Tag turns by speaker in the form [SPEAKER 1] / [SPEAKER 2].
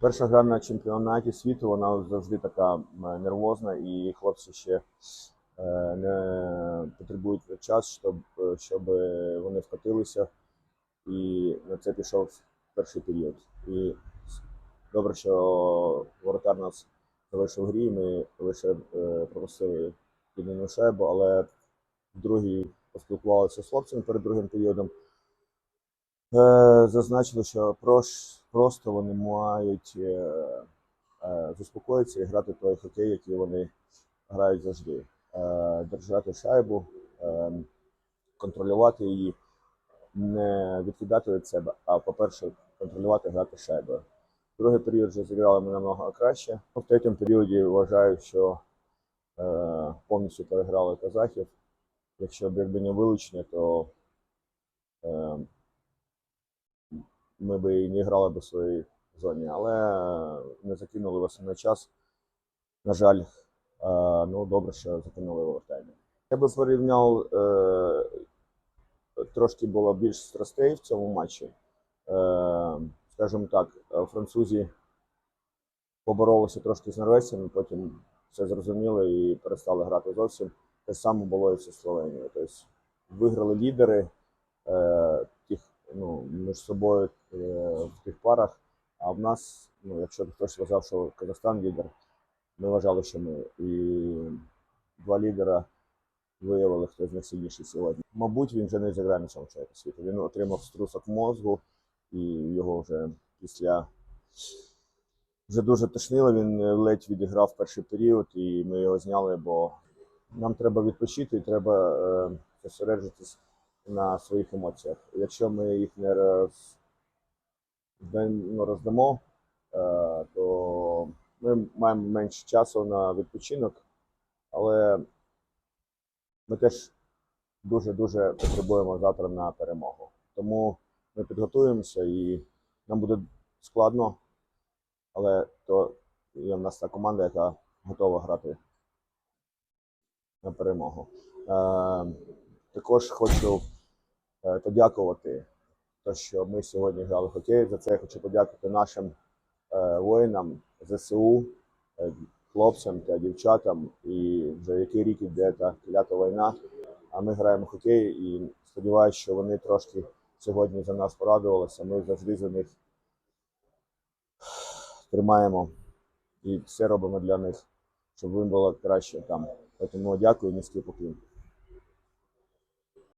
[SPEAKER 1] Перша гра на чемпіонаті світу, вона завжди така нервозна, і хлопці ще е, не потребують час, щоб, щоб вони вкотилися. І на це пішов перший період. І добре, що воротар нас залишив грі, ми лише е, пропустили єдину шайбу, але в другій поспілкувалися з хлопцями перед другим періодом. Е, зазначили, що просто вони мають е, е, заспокоїтися і грати той хокей, який вони грають завжди. Держати шайбу, контролювати її, не відкидати від себе, а по-перше, контролювати, грати шайбою. Другий період вже зіграли ми намного краще. В третьому періоді вважаю, що е, повністю переграли казахів. Якщо б якби не вилучення, то е, ми би і не грали б у своїй зоні, але не закинули в основний час. На жаль, е, ну добре, що закинули в овертаймі. Я би порівняв е, трошки було більш страстей в цьому матчі. Е, скажімо так, французі поборолися трошки з норвежцями, потім все зрозуміли і перестали грати зовсім. Те саме було і зі Словенією. Тобто виграли лідери ну, між собою е, в тих парах. А в нас, ну, якщо хтось вважав, що Казахстан лідер, ми вважали, що ми. І два лідера виявили, хто з них сильніший сьогодні. Мабуть, він вже не зіграє на цьому чемпіонаті світу. Він отримав струсок мозку, і його вже після вже дуже тошнило. Він е, ледь відіграв перший період, і ми його зняли, бо нам треба відпочити і треба е, зосереджитись на своїх емоціях. Якщо ми їх не роз, ну, роздамо, е, то ми маємо менше часу на відпочинок, але ми теж дуже-дуже потребуємо завтра на перемогу. Тому ми підготуємося і нам буде складно, але то є в нас та команда, яка готова грати на перемогу. Е, також хочу подякувати, те, що ми сьогодні грали в хокей. За це я хочу подякувати нашим е, воїнам ЗСУ, е, хлопцям та дівчатам. І вже який рік іде та клята війна. А ми граємо в хокей і сподіваюся, що вони трошки сьогодні за нас порадувалися. Ми завжди за них тримаємо і все робимо для них, щоб їм було краще там. Тому дякую, низький поклін.